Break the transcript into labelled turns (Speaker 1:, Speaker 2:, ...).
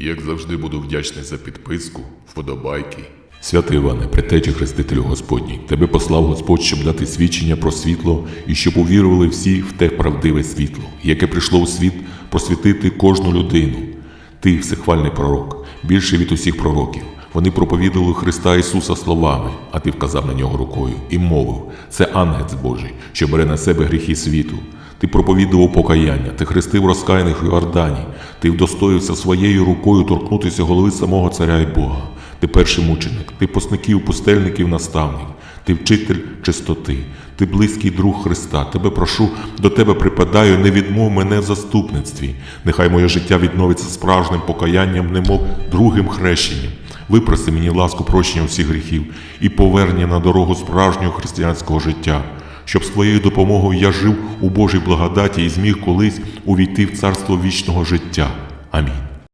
Speaker 1: Як завжди буду вдячний за підписку, вподобайки. Святий Іване, притечі Хрестителю Господній, тебе послав Господь, щоб дати свідчення про світло і щоб увірували всі в те правдиве світло, яке прийшло у світ просвітити кожну людину. Ти всехвальний пророк, більше від усіх пророків. Вони проповідували Христа Ісуса словами, а ти вказав на нього рукою і мовив: це ангець Божий, що бере на себе гріхи світу. Ти проповідував покаяння, ти хрестив розкаяних у Йордані, ти вдостоївся своєю рукою торкнутися голови самого царя і Бога. Ти перший мученик, ти посників, пустельників, наставник, ти вчитель чистоти, ти близький друг Христа. Тебе прошу, до тебе припадаю, не відмов мене в заступництві. Нехай моє життя відновиться справжнім покаянням, немов другим хрещенням. Випроси мені ласку прощення всіх гріхів і повернення на дорогу справжнього християнського життя, щоб з твоєю допомогою я жив у Божій благодаті і зміг колись увійти в царство вічного життя. Амінь.